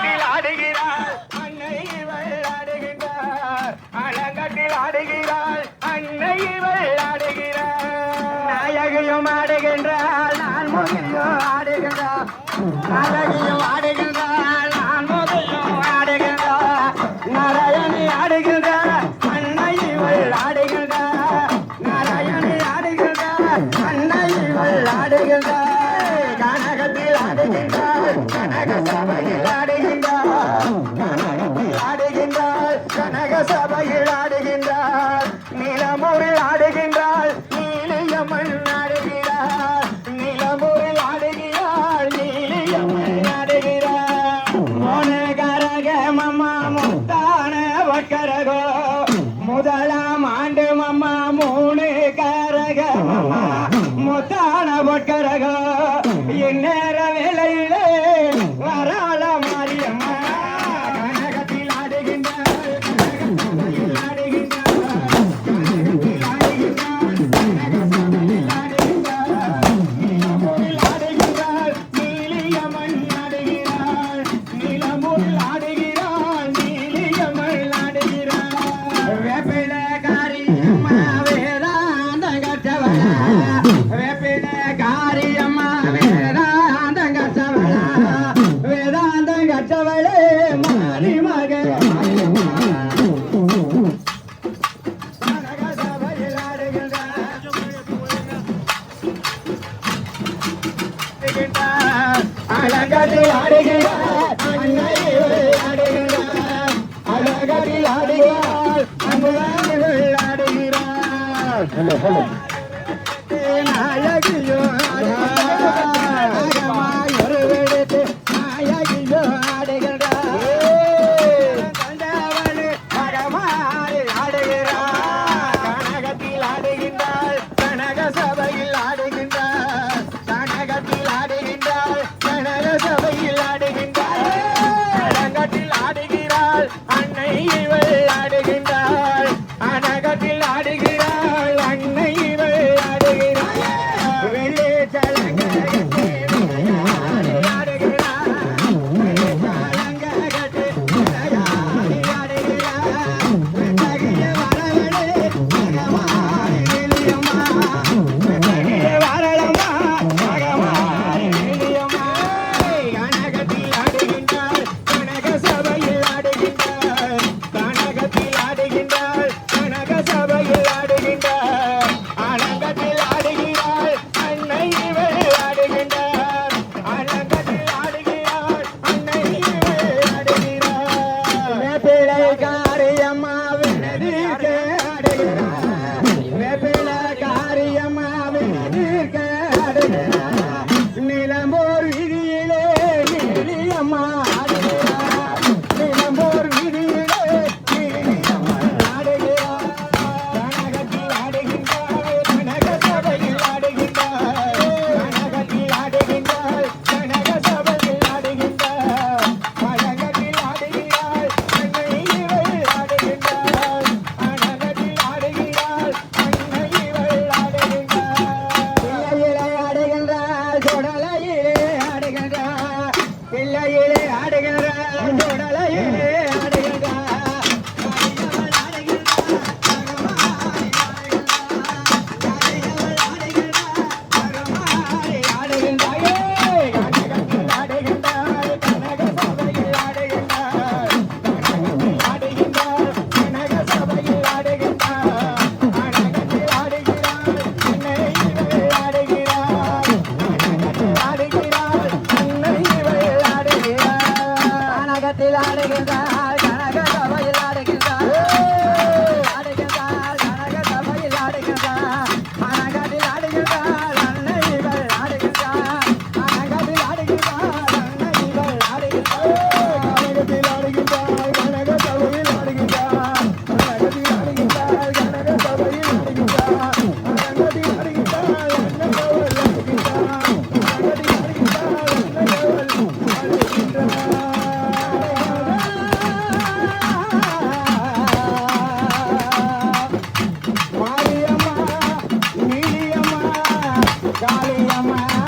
அலங்கட்டில் ஆடுகிறாள். அன்னை இவள் ஆடுகிறாள் அலங்கட்டில் ஆடுகிறாள். அன்னை இவள் ஆடுகிறாள். நாயகியும் ஆடுகின்றாள். நான் முகிலும் ஆடுகின்றாள். நாயகியும் ஆடுகின்றாள். நான் முகிலும் ஆடுகின்றாள். நாராயணி ஆடுகின்றாள். அன்னை இவள் ஆடுகின்றாள். நாராயணி ஆடுகின்றாள். அன்னை இவள் ஆடுகின்றாள். கனகத்தில் ஆடுகின்றாள். கனக சபையில் மொத்தான பொட்டரகா என்ன அழகத்தில் ஆடுகிறார் அழகத்தில் ஆடுகிறார் அழகத்தில் ஆடுகிறார் பிள்ளையிலே ஆடுகிற ஆட்டத்தில் ஆடுகிறார் Kali Yama.